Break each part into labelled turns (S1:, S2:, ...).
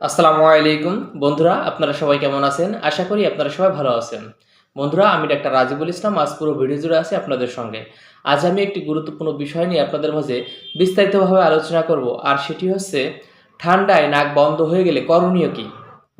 S1: আসসালামু আলাইকুম। বন্ধুরা, আপনারা সবাই কেমন আছেন? আশা করি আপনারা সবাই ভালো আছেন। বন্ধুরা, আমি ডাক্তার রাজিবুল ইসলাম। আজ পুরো ভিডিও জুড়ে আছি আপনাদের সঙ্গে। আজ আমি একটি গুরুত্বপূর্ণ বিষয় নিয়ে আপনাদের মাঝে বিস্তারিতভাবে আলোচনা করব, আর সেটি হচ্ছে, ঠান্ডায় নাক বন্ধ হয়ে গেলে করণীয় কী?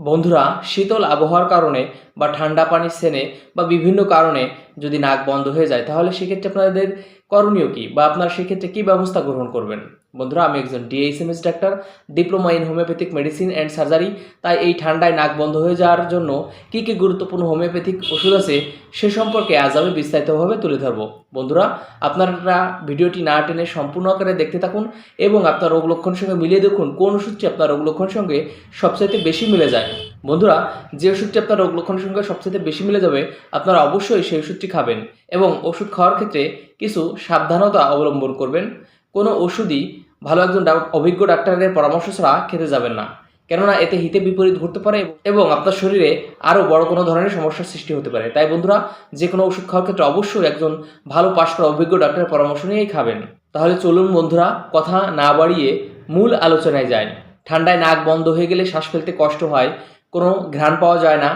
S1: বন্ধুরা, শীতল আবহাওয়ার কারণে বা ঠান্ডা পানির সেনে বা বিভিন্ন কারণে যদি নাক বন্ধ হয়ে যায়, তাহলে সেক্ষেত্রে আপনাদের করণীয় কী? বা আপনারা সেক্ষেত্রে কী ব্যবস্থা গ্রহণ করবেন? বন্ধুরা, আমি একজন DHMS doctor diploma in homeopathic medicine and surgery তাই এই ঠান্ডায় নাক বন্ধ হয়ে যাওয়ার জন্য কী কী গুরুত্বপূর্ণ হোমিওপ্যাথিক ওষুধ আছে সে সম্পর্কে আজ আমি বিস্তারিতভাবে তুলে ধরবো। বন্ধুরা, আপনারা ভিডিওটি না টেনে সম্পূর্ণ আকারে দেখতে থাকুন এবং আপনার রোগ লক্ষণ সঙ্গে মিলিয়ে দেখুন কোন ওষুধটি আপনার রোগ লক্ষণ সঙ্গে সবচাইতে বেশি মিলে যায়। বন্ধুরা, যে ওষুধটি আপনার রোগ লক্ষণের সঙ্গে সবচাইতে বেশি মিলে যাবে, আপনারা অবশ্যই সেই ওষুধটি খাবেন এবং ওষুধ খাওয়ার ক্ষেত্রে কিছু সাবধানতা অবলম্বন করবেন। কোনো ওষুধই ভালো একজন অভিজ্ঞ ডাক্তারের পরামর্শ ছাড়া খেতে যাবেন না। কেননা এতে হিতে বিপরীত ঘটতে পারে এবং আপনার শরীরে আরও বড় কোনো ধরনের সমস্যার সৃষ্টি হতে পারে। তাই বন্ধুরা, যে কোনো ওষুধ খাওয়ার ক্ষেত্রে অবশ্যই একজন ভালো পাশ করা অভিজ্ঞ ডাক্তারের পরামর্শ নিয়েই খাবেন। তাহলে চলুন বন্ধুরা, কথা না বাড়িয়ে মূল আলোচনায় যায় ঠান্ডায় নাক বন্ধ হয়ে গেলে শ্বাস ফেলতে কষ্ট হয়, কোনো ঘ্রাণ পাওয়া যায় না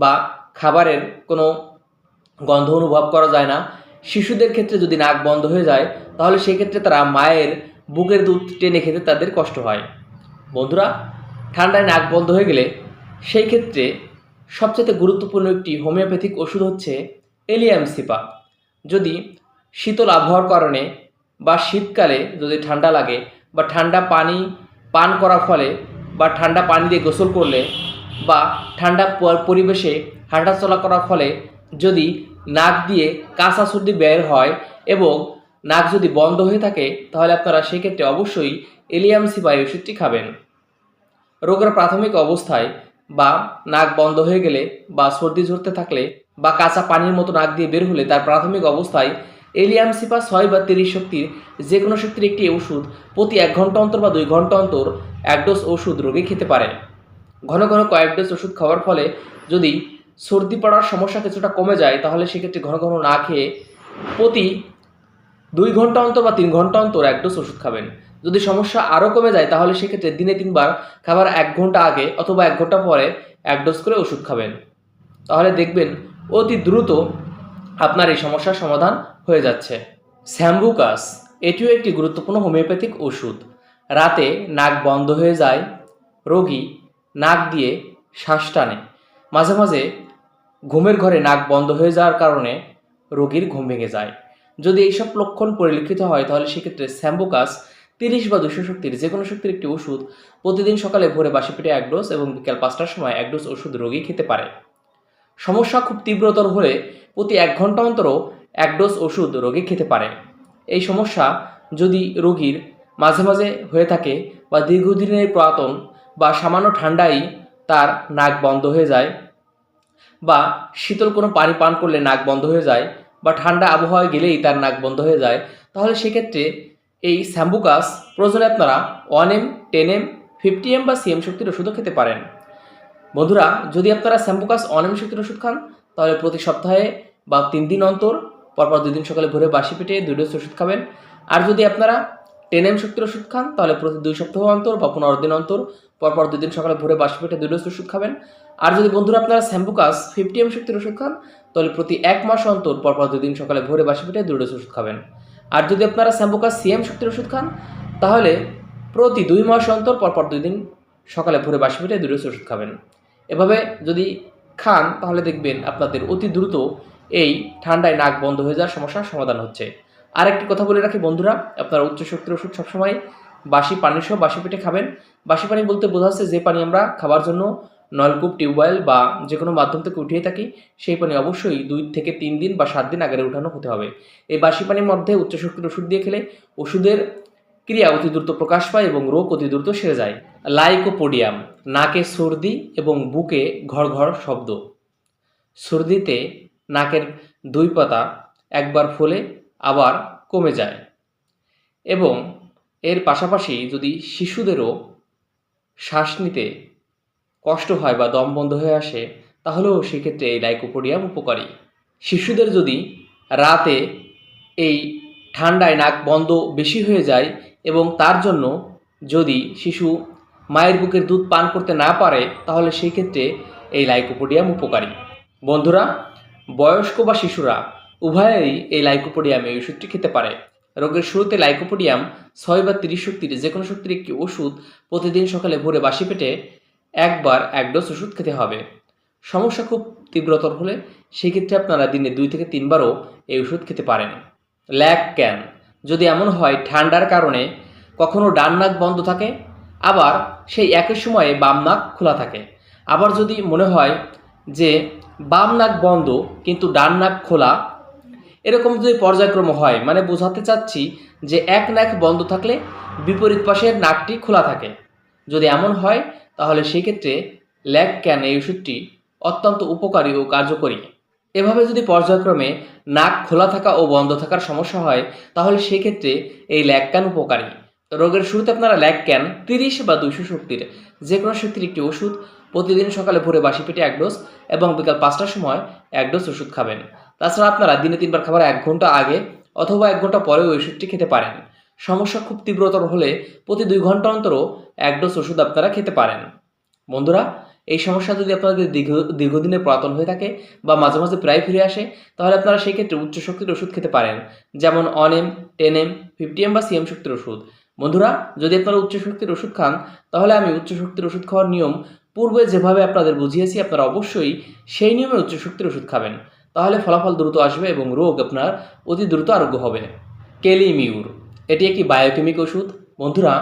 S1: বা খাবারের কোনো গন্ধ অনুভব করা যায় না। শিশুদের ক্ষেত্রে যদি নাক বন্ধ হয়ে যায় তাহলে সেক্ষেত্রে তারা মায়ের বুকের দুধ টেনে খেতে তাদের কষ্ট হয়। বন্ধুরা, ঠান্ডায় নাক বন্ধ হয়ে গেলে সেই ক্ষেত্রে সবচেয়ে গুরুত্বপূর্ণ একটি হোমিওপ্যাথিক ওষুধ হচ্ছে এলিয়াম সিপা। যদি শীতল আবহাওয়ার কারণে বা শীতকালে যদি ঠান্ডা লাগে বা ঠান্ডা পানি পান করার ফলে বা ঠান্ডা পানি দিয়ে গোসল করলে বা ঠান্ডা পরিবেশে হাঁটাচলা করার ফলে যদি নাক দিয়ে কাঁচা সর্দি বের হয় এবং নাক যদি বন্ধ হয়ে থাকে, তাহলে আপনারা সেক্ষেত্রে অবশ্যই এলিয়াম সিপাই ওষুধটি খাবেন। রোগের প্রাথমিক অবস্থায় বা নাক বন্ধ হয়ে গেলে বা সর্দি ঝরতে থাকলে বা কাঁচা পানির মতো নাক দিয়ে বের হলে তার প্রাথমিক অবস্থায় এলিয়াম সিপা ছয় বা তিরিশ শক্তির যে কোনো শক্তির একটি ওষুধ প্রতি এক ঘণ্টা অন্তর বা দুই ঘণ্টা অন্তর এক ডোজ ওষুধ রোগী খেতে পারে। ঘন ঘন কয়েক ডোজ ওষুধ খাওয়ার ফলে যদি সর্দি পড়ার সমস্যা কিছুটা কমে যায়, তাহলে সেক্ষেত্রে ঘন ঘন না খেয়ে প্রতি দুই ঘণ্টা অন্তর বা তিন ঘণ্টা অন্তর এক ডোজ ওষুধ খাবেন। যদি সমস্যা আরও কমে যায়, তাহলে সেক্ষেত্রে দিনে তিনবার খাবার এক ঘণ্টা আগে অথবা এক ঘণ্টা পরে এক ডোজ করে ওষুধ খাবেন। তাহলে দেখবেন অতি দ্রুত আপনার এই সমস্যার সমাধান হয়ে যাচ্ছে। স্যাম্বুকাস এটিও একটি গুরুত্বপূর্ণ হোমিওপ্যাথিক ওষুধ। রাতে নাক বন্ধ হয়ে যায়, রোগী নাক দিয়ে শ্বাস টানে। মাঝে মাঝে ঘুমের ঘরে নাক বন্ধ হয়ে যাওয়ার কারণে রোগীর ঘুম ভেঙে যায়। যদি এইসব লক্ষণ পরিলক্ষিত হয়, তাহলে সেক্ষেত্রে স্যাম্বোকাস, তিরিশ বা দুশো শক্তির যে কোনো শক্তির একটি ওষুধ প্রতিদিন সকালে ভোরে বাসি পেটে এক ডোজ এবং বিকাল পাঁচটার সময় এক ডোজ ওষুধ রোগী খেতে পারে। সমস্যা খুব তীব্রতর হলে প্রতি এক ঘণ্টা অন্তরও এক ডোজ ওষুধ রোগী খেতে পারে। এই সমস্যা যদি রোগীর মাঝে মাঝে হয়ে থাকে বা দীর্ঘদিনের পুরাতন বা সামান্য ঠান্ডায় তার নাক বন্ধ হয়ে যায় বা শীতল কোনো পানি পান করলে নাক বন্ধ হয়ে যায় বা ঠান্ডা আবহাওয়ায় গেলেই তার নাক বন্ধ হয়ে যায়। তাহলে সেক্ষেত্রে এই স্যাম্বুকাস প্রয়োজনে আপনারা one M, ten M, fifty M বা সিএম শক্তির ওষুধও খেতে পারেন। বন্ধুরা, যদি আপনারা স্যাম্বুকাস ওয়ান এম শক্তির ওষুধ খান, তাহলে প্রতি সপ্তাহে বা তিন দিন অন্তর, পরপর দুদিন সকালে ভোরে বাসি পেটে দুই ডোজ ওষুধ খাবেন। আর যদি আপনারা টেন এম শক্তির ওষুধ খান, তাহলে প্রতি দুই সপ্তাহ অন্তর বা পনেরো দিন অন্তর, পরপর দুদিন সকালে ভোরে বাসি পেটে দুই ওষুধ খাবেন। আর যদি বন্ধুরা আপনারা স্যাম্বুকাস ফিফটি এম শক্তির ওষুধ খান, তাহলে প্রতি এক মাস অন্তর পরপর দুদিন সকালে ভোরে বাসি পেটে দুই ওষুধ খাবেন। আর যদি আপনারা স্যাম্বুকাস সিএম শক্তির ওষুধ খান, তাহলে প্রতি দুই মাস অন্তর পরপর দুই দিন সকালে ভোরে বাসি পেটে দুই ওষুধ খাবেন। এভাবে যদি খান, তাহলে দেখবেন আপনাদের অতি দ্রুত এই ঠান্ডায় নাক বন্ধ হয়ে যাওয়ার সমস্যার সমাধান হচ্ছে। আর একটি কথা বলে রাখি বন্ধুরা, আপনারা উচ্চ শক্তির ওষুধ সবসময় বাসি পানি সহ বাসি পেটে খাবেন। বাসি পানি বলতে বোঝা যাচ্ছে যে পানি আমরা খাবার জন্য নলকূপ টিউবওয়েল বা যে কোনো মাধ্যম থেকে উঠিয়ে থাকি, সেই পানি অবশ্যই দুই থেকে তিন দিন বা সাত দিন আগে উঠানো হতে হবে। এই বাসি পানির মধ্যে উচ্চ শক্তির ওষুধ দিয়ে খেলে ওষুধের ক্রিয়া অতি দ্রুত প্রকাশ পায় এবং রোগ অতি দ্রুত সেরে যায়। লাইকোপোডিয়াম, নাকে সর্দি এবং বুকে ঘর ঘর শব্দ। সর্দিতে নাকের দুই পাতা একবার ফোলে আবার কমে যায়। এবং এর পাশাপাশি যদি শিশুদেরও শ্বাস নিতে কষ্ট হয় বা দম বন্ধ হয়ে আসে, তাহলেও সেক্ষেত্রে এই লাইকোপোডিয়াম উপকারী। শিশুদের যদি রাতে এই ঠান্ডায় নাক বন্ধ বেশি হয়ে যায় এবং তার জন্য যদি শিশু মায়ের বুকের দুধ পান করতে না পারে, তাহলে সেই ক্ষেত্রে এই লাইকোপোডিয়াম উপকারী। বন্ধুরা, বয়স্ক বা শিশুরা উভয়েরই এই লাইকোপোডিয়াম এই ওষুধটি খেতে পারে। রোগের শুরুতে লাইকোপোডিয়াম ছয় বা তিরিশ শক্তির যে কোনো শক্তির একটি ওষুধ প্রতিদিন সকালে ভোরে বাসি পেটে একবার এক ডোজ ওষুধ খেতে হবে। সমস্যা খুব তীব্রতর হলে সেক্ষেত্রে আপনারা দিনে দুই থেকে তিনবারও এই ওষুধ খেতে পারেন। ল্যাক ক্যান। যদি এমন হয়, ঠান্ডার কারণে কখনো ডান নাক বন্ধ থাকে, আবার সেই একই সময়ে বাম নাক খোলা থাকে। আবার যদি মনে হয় যে বাম নাক বন্ধ, কিন্তু ডান নাক খোলা এরকম যদি পর্যায়ক্রম হয় মানে বোঝাতে চাচ্ছি যে এক নাক বন্ধ থাকলে বিপরীত পাশের নাকটি খোলা থাকে। যদি এমন হয়, তাহলে সেই ক্ষেত্রে ল্যাক ক্যান এই ওষুধটি অত্যন্ত উপকারী ও কার্যকরী। এভাবে যদি পর্যায়ক্রমে নাক খোলা থাকা ও বন্ধ থাকার সমস্যা হয়, তাহলে সেই ক্ষেত্রে এই ল্যাক ক্যান উপকারী। রোগের শুরুতে আপনারা ল্যাক ক্যান তিরিশ বা দুইশো শক্তির যে কোনো শক্তির একটি ওষুধ প্রতিদিন সকালে ভোরে বাসি পেটে এক ডোজ এবং বিকাল পাঁচটার সময় এক ডোজ ওষুধ খাবেন। তাছাড়া আপনারা দিনে তিনবার খাবার এক ঘণ্টা আগে অথবা এক ঘণ্টা পরে ওই ওষুধটি খেতে পারেন। সমস্যা খুব তীব্রতর হলে প্রতি দুই ঘণ্টা অন্তরও এক ডোজ ওষুধ আপনারা খেতে পারেন। বন্ধুরা, এই সমস্যা যদি আপনাদের দীর্ঘ, দীর্ঘদিনের পুরাতন হয়ে থাকে বা মাঝে মাঝে প্রায় ফিরে আসে, তাহলে আপনারা সেই ক্ষেত্রে উচ্চ শক্তির ওষুধ খেতে পারেন, যেমন one M ten M fifty M বা সিএম শক্তির ওষুধ। বন্ধুরা, যদি আপনারা উচ্চ শক্তির ওষুধ খান, তাহলে আমি উচ্চ শক্তির ওষুধ খাওয়ার নিয়ম পূর্বে যেভাবে আপনাদের বুঝিয়েছি, আপনারা অবশ্যই সেই নিয়মে উচ্চ শক্তির ওষুধ খাবেন। তাহলে ফলাফল দ্রুত আসবে এবং রোগ আপনার অতি দ্রুত আরোগ্য হবে। কেলিমিউর, এটি একটি বায়োকেমিক ওষুধ। বন্ধুরা,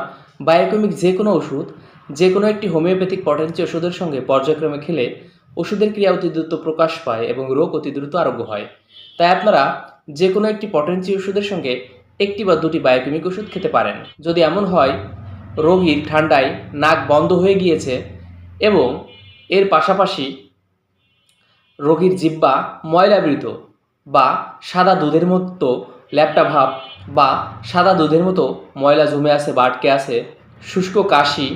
S1: বায়োকেমিক যে কোনো ওষুধ যে কোনো একটি হোমিওপ্যাথিক পটেন্সি ওষুধের সঙ্গে পর্যায়ক্রমে খেলে ওষুধের ক্রিয়া অতি দ্রুত প্রকাশ পায় এবং রোগ অতি দ্রুত আরোগ্য হয়। তাই আপনারা যে কোনো একটি পটেন্সি ওষুধের সঙ্গে একটি বা দুটি বায়োকেমিক ওষুধ খেতে পারেন। যদি এমন হয়, রোগীর ঠান্ডায় নাক বন্ধ হয়ে গিয়েছে এবং এর পাশাপাশি রোগীর জিব্বা ময়লাবৃত বা সাদা দুধের মতো ল্যাপটা ভাব বা সাদা দুধের মতো ময়লা জমে আছে বা আটকে আছে, শুষ্ক কাশি,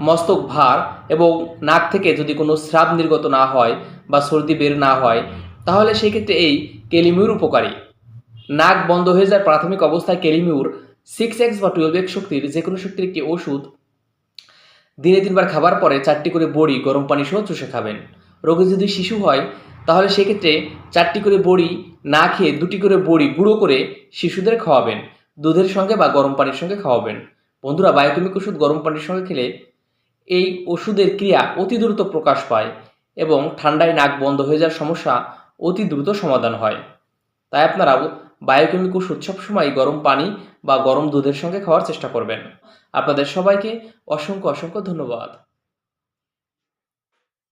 S1: মস্তক ভার এবং নাক থেকে যদি কোনো স্রাব নির্গত না হয় বা সর্দি বের না হয়, তাহলে সেই ক্ষেত্রে এই কেলিমিউর উপকারী। নাক বন্ধ হয়ে যায় প্রাথমিক অবস্থায় কেলিমিউর সিক্স এক্স বা টুয়েলভ এক্স শক্তির যে কোনো শক্তির একটি ওষুধ দিনে তিনবার খাবার পরে চারটি করে বড়ি, গরম পানি সহ চুষে খাবেন। রোগী যদি শিশু হয়, তাহলে সেক্ষেত্রে চারটি করে বড়ি না খেয়ে দুটি করে বড়ি গুঁড়ো করে শিশুদের খাওয়াবেন। দুধের সঙ্গে বা গরম পানির সঙ্গে খাওয়াবেন। বন্ধুরা, বায়োকেমিক ওষুধ গরম পানির সঙ্গে খেলে এই ওষুধের ক্রিয়া অতি দ্রুত প্রকাশ পায় এবং ঠান্ডায় নাক বন্ধ হয়ে যাওয়ার সমস্যা অতি দ্রুত সমাধান হয়। তাই আপনারা বায়োকেমিক ওষুধ সবসময় গরম পানি বা গরম দুধের সঙ্গে খাওয়ার চেষ্টা করবেন। আপনাদের সবাইকে অসংখ্য অসংখ্য ধন্যবাদ।